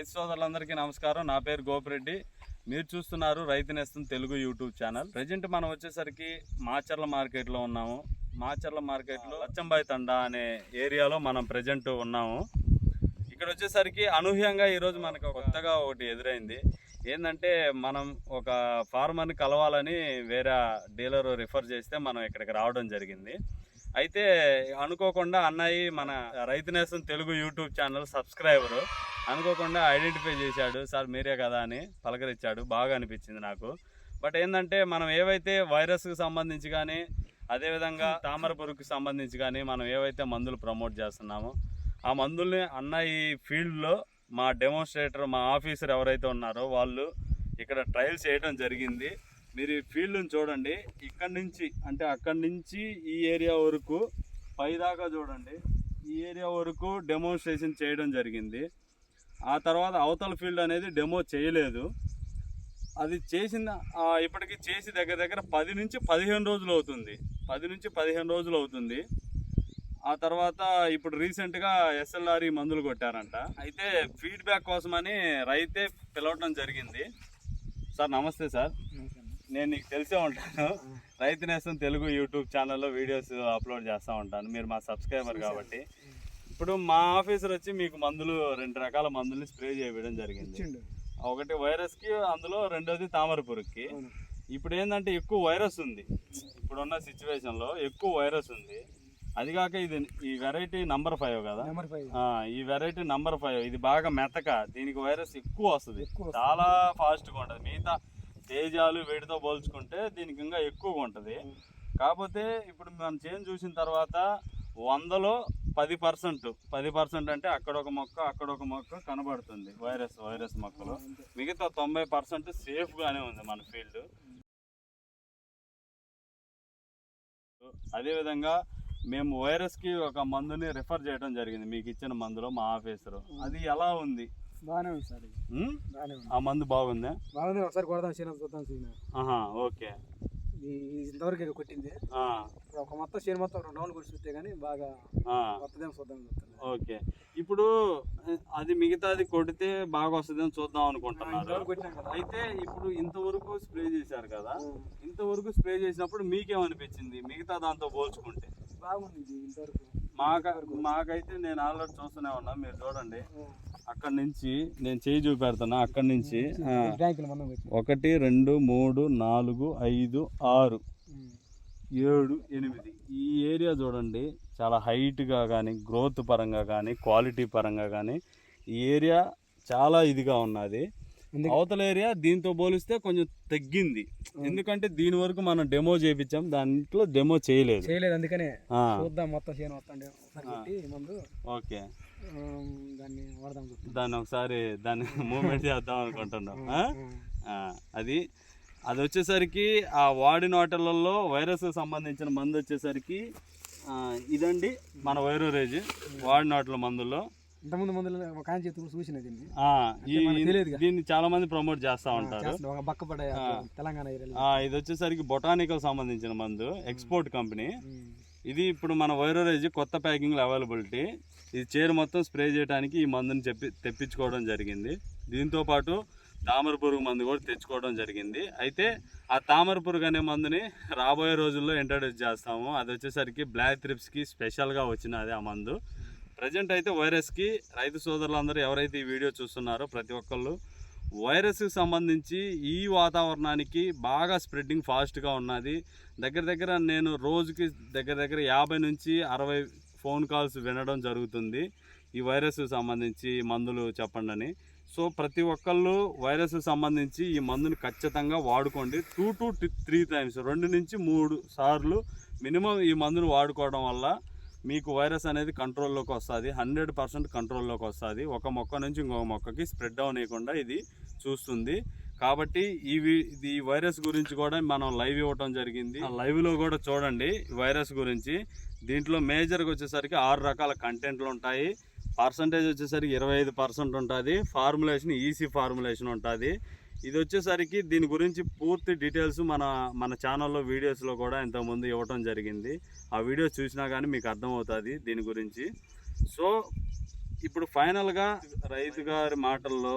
రైతు సోదరులందరికీ నమస్కారం. నా పేరు గోపిరెడ్డి. మీరు చూస్తున్నారు రైతు Nestham Telugu YouTube channel. Present మనం వచ్చేసరికి మాచర్ల మార్కెట్లో ఉన్నాము. మాచర్ల మార్కెట్లో అచ్చంబాయి తండా అనే ఏరియాలో మనం ప్రజెంట్ ఉన్నాము. ఇక్కడ వచ్చేసరికి అనూహ్యంగా ఈరోజు మనకు కొత్తగా ఒకటి ఎదురైంది. ఏంటంటే మనం ఒక ఫార్మర్ని కలవాలని వేరే డీలర్ రిఫర్ చేస్తే మనం ఇక్కడికి రావడం జరిగింది. అయితే అనుకోకుండా అన్నయ్య మన Rythu Nestham Telugu YouTube channel subscriber అనుకోకుండా ఐడెంటిఫై చేశాడు సార్ మీరే కదా అని పలకరించాడు. బాగా అనిపించింది నాకు. బట్ ఏంటంటే మనం ఏవైతే వైరస్కి సంబంధించి కానీ అదేవిధంగా తామర పురుగుకి సంబంధించి కానీ మనం ఏవైతే మందులు ప్రమోట్ చేస్తున్నామో ఆ మందుల్ని అన్న ఈ ఫీల్డ్లో మా డెమోన్స్ట్రేటర్ మా ఆఫీసర్ ఎవరైతే ఉన్నారో వాళ్ళు ఇక్కడ ట్రయల్స్ చేయడం జరిగింది. మీరు ఈ ఫీల్డ్ని చూడండి. ఇక్కడి నుంచి అంటే అక్కడి నుంచి ఈ ఏరియా వరకు పైదాకా చూడండి. ఈ ఏరియా వరకు డెమోన్స్ట్రేషన్ చేయడం జరిగింది. ఆ తర్వాత అవతల ఫీల్డ్ అనేది డెమో చేయలేదు. అది చేసిన ఇప్పటికి చేసి దగ్గర దగ్గర పది నుంచి పదిహేను రోజులు అవుతుంది. పది నుంచి పదిహేను రోజులు అవుతుంది. ఆ తర్వాత ఇప్పుడు రీసెంట్గా ఎస్ఎల్ఆర్ మందులు కొట్టారంట. అయితే ఫీడ్బ్యాక్ కోసమని రైతే పిలవటం జరిగింది. సార్ నమస్తే సార్. నేను నీకు తెలిసే ఉంటాను. రైతు నేస్తం తెలుగు యూట్యూబ్ ఛానల్లో వీడియోస్ అప్లోడ్ చేస్తూ ఉంటాను. మీరు మా సబ్స్క్రైబర్ కాబట్టి. ఇప్పుడు మా ఆఫీసర్ వచ్చి మీకు మందులు రెండు రకాల మందుల్ని స్ప్రే చేయడం జరిగింది. ఒకటి వైరస్కి అందులో రెండోది తామర పురుగుకి ఇప్పుడు ఏంటంటే ఎక్కువ వైరస్ ఉంది. ఇప్పుడున్న సిచ్యువేషన్లో ఎక్కువ వైరస్ ఉంది. అది కాక ఇది ఈ వెరైటీ నంబర్ ఫైవ్ కదా? ఈ వెరైటీ నంబర్ ఫైవ్. ఇది బాగా మెతక. దీనికి వైరస్ ఎక్కువ వస్తుంది. చాలా ఫాస్ట్గా ఉంటుంది. మిగతా తేజాలు వీటితో పోల్చుకుంటే దీనికి ఇంకా ఎక్కువగా ఉంటుంది. కాకపోతే ఇప్పుడు మనం చేంజ్ చూసిన తర్వాత వందలో పది పర్సెంట్. పది పర్సెంట్ అంటే అక్కడ ఒక మొక్క అక్కడ ఒక మొక్క కనబడుతుంది. వైరస్ వైరస్ మొక్కలు. మిగతా తొంభై పర్సెంట్ సేఫ్గానే ఉంది మన ఫీల్డ్ అదేవిధంగా మేము వైరస్కి ఒక మందుని రిఫర్ చేయడం జరిగింది. మీకు ఇచ్చిన మందులో మా ఆఫీసరు అది ఎలా ఉంది? ఆ మందు బాగుందా? బాగుంది. ఒకసారి కొడదాం చూద్దాం ఓకే. ఇంతవరకు ఇక కొట్టింది. ఇప్పుడు ఒక మొత్తం సీన్ మొత్తం రెండు రౌండ్ కొట్టి చూస్తే కానీ బాగా కొత్తదేం చూద్దాం ఓకే. ఇప్పుడు అది మిగతాది కొడితే బాగా వస్తుందని చూద్దాం అనుకుంటున్నారు. అయితే ఇప్పుడు ఇంతవరకు స్ప్రే చేశారు కదా ఇంతవరకు స్ప్రే చేసినప్పుడు మీకేమనిపించింది? మిగతా దాంతో పోల్చుకుంటే. బాగుంది ఇంతవరకు. మాక మాకైతే నేను ఆల్రెడీ చూస్తూనే ఉన్నా మీరు చూడండి. అక్కడ అక్కడి నుంచి నేను చేయి చూపెడుతున్నా అక్కడి నుంచి ఒకటి రెండు మూడు నాలుగు ఐదు ఆరు ఏడు ఎనిమిది. ఈ ఏరియా చూడండి చాలా హైట్గా కానీ గ్రోత్ పరంగా కానీ క్వాలిటీ పరంగా కానీ ఈ ఏరియా చాలా ఇదిగా ఉన్నది. అవతల ఏరియా దీంతో పోలిస్తే కొంచెం తగ్గింది. ఎందుకంటే దీని వరకు మనం డెమో చేయించాం దాంట్లో డెమో చేయలేదు. చేయలేదు. అందుకనే చూద్దాం. మొత్తం మందు ఓకే. దాన్ని వాడదాం దాన్ని ఒకసారి దాన్ని మూమెంట్ చేద్దాం అనుకుంటున్నాం. అది అది వచ్చేసరికి ఆ వాడిన వాటిలలో వైరస్ సంబంధించిన మందు వచ్చేసరికి ఇదండి మన వైరోరేజ్ వాడిన వాటిల మందుల్లో. ఇంతకుముందు మందులు ఒక ఆయన చేతి కూడా చూసిన దీన్ని. దీన్ని చాలా మంది ప్రమోట్ చేస్తూ ఉంటారు. తెలంగాణ ఇది వచ్చేసరికి బొటానికల్ సంబంధించిన మందు ఎక్స్పోర్ట్ కంపెనీ. ఇది ఇప్పుడు మన వైరోరేజ్ కొత్త ప్యాకింగ్లో అవైలబిలిటీ. ఇది చీర మొత్తం స్ప్రే చేయడానికి ఈ మందుని చెప్పి తెప్పించుకోవడం జరిగింది. దీంతో పాటు తామర పురుగు మందు కూడా తెచ్చుకోవడం జరిగింది. అయితే ఆ తామర పురుగు అనే మందుని రాబోయే రోజుల్లో ఇంట్రడ్యూస్ చేస్తాము. అది వచ్చేసరికి బ్లాక్ త్రిప్స్కి స్పెషల్గా వచ్చినది ఆ మందు. ప్రజెంట్ అయితే వైరస్కి రైతు సోదరులందరూ ఎవరైతే ఈ వీడియో చూస్తున్నారో ప్రతి ఒక్కళ్ళు వైరస్కి సంబంధించి ఈ వాతావరణానికి బాగా స్ప్రెడ్డింగ్ ఫాస్ట్గా ఉన్నది. దగ్గర దగ్గర నేను రోజుకి దగ్గర దగ్గర యాభై నుంచి అరవై ఫోన్ కాల్స్ వినడం జరుగుతుంది ఈ వైరస్కి సంబంధించి మందులు చెప్పండి అని. సో ప్రతి ఒక్కళ్ళు వైరస్కి సంబంధించి ఈ మందుని ఖచ్చితంగా వాడుకోండి. టూ టు త్రీ టైమ్స్ రెండు నుంచి మూడు సార్లు మినిమం ఈ మందును వాడుకోవడం వల్ల మీకు వైరస్ అనేది కంట్రోల్లోకి వస్తుంది హండ్రెడ్ పర్సెంట్ కంట్రోల్లోకి వస్తుంది. ఒక మొక్క నుంచి ఇంకొక మొక్కకి స్ప్రెడ్ అవ్వనీయకుండా ఇది చూస్తుంది. కాబట్టి ఈ వి- ఇది ఈ వైరస్ గురించి కూడా మనం లైవ్ ఇవ్వటం జరిగింది. ఆ లైవ్లో కూడా చూడండి వైరస్ గురించి. దీంట్లో మేజర్గా వచ్చేసరికి ఆరు రకాల కంటెంట్లు ఉంటాయి. పర్సంటేజ్ వచ్చేసరికి ఇరవై ఐదు పర్సెంట్ ఉంటుంది. ఫార్ములేషన్ ఈసీ ఫార్ములేషన్ ఉంటుంది. ఇది వచ్చేసరికి దీని గురించి పూర్తి డీటెయిల్స్ మన మన ఛానల్లో వీడియోస్లో కూడా ఇంతకుముందు ఇవ్వటం జరిగింది. ఆ వీడియోస్ చూసినా కానీ మీకు అర్థమవుతుంది దీని గురించి. సో ఇప్పుడు ఫైనల్గా రైతు గారి మాటల్లో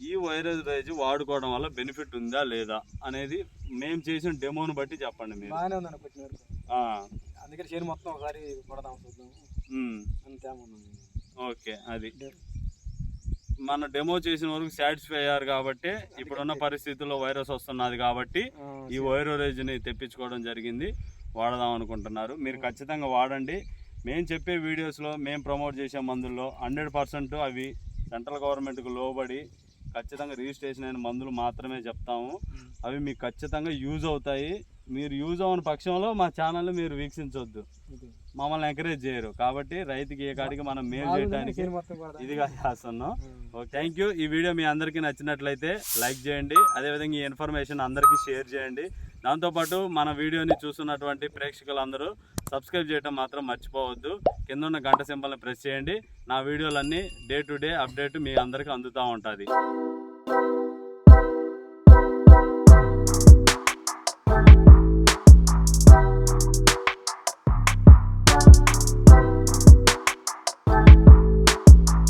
ఈ వైరస్ రైజ్ వాడుకోవడం వల్ల బెనిఫిట్ ఉందా లేదా అనేది మేము చేసిన డెమోని బట్టి చెప్పండి మీరు. బాగానే వరకు ఆ, అందుకని చేను మొత్తం ఒకసారి కొడదాం చూద్దాం ఉమ్, అంతే ఏమన్నా ఓకే అది. మన డెమో చేసిన వరకు సాటిస్ఫై అయ్యారు కాబట్టి ఇప్పుడున్న పరిస్థితుల్లో వైరస్ వస్తున్నది కాబట్టి ఈ వైరోరేజ్ని తెప్పించుకోవడం జరిగింది. వాడదాం అనుకుంటున్నారు. మీరు ఖచ్చితంగా వాడండి. మేము చెప్పే వీడియోస్లో మేము ప్రమోట్ చేసే మందుల్లో హండ్రెడ్ పర్సెంట్ అవి సెంట్రల్ గవర్నమెంట్కి లోబడి ఖచ్చితంగా రిజిస్ట్రేషన్ అయిన మందులు మాత్రమే చెప్తాము. అవి మీకు ఖచ్చితంగా యూజ్ అవుతాయి. మీరు యూజ్ అవ్వని పక్షంలో మా ఛానల్ మీరు వీక్షించవద్దు మమ్మల్ని ఎంకరేజ్ చేయరు. కాబట్టి రైతుకి ఏ కాడికి మనం మేలు చేయడానికి ఇదిగా చేస్తున్నాం. థ్యాంక్ యూ ఈ వీడియో మీ అందరికీ నచ్చినట్లయితే లైక్ చేయండి. అదేవిధంగా ఈ ఇన్ఫర్మేషన్ అందరికీ షేర్ చేయండి. దాంతోపాటు మన వీడియోని చూస్తున్నటువంటి ప్రేక్షకులందరూ సబ్స్క్రైబ్ చేయడం మాత్రం మర్చిపోవద్దు. కింద ఉన్న గంట సింబల్ని ప్రెస్ చేయండి. నా వీడియోలన్నీ డే టు డే అప్డేట్ మీ అందరికీ అందుతూ ఉంటుంది.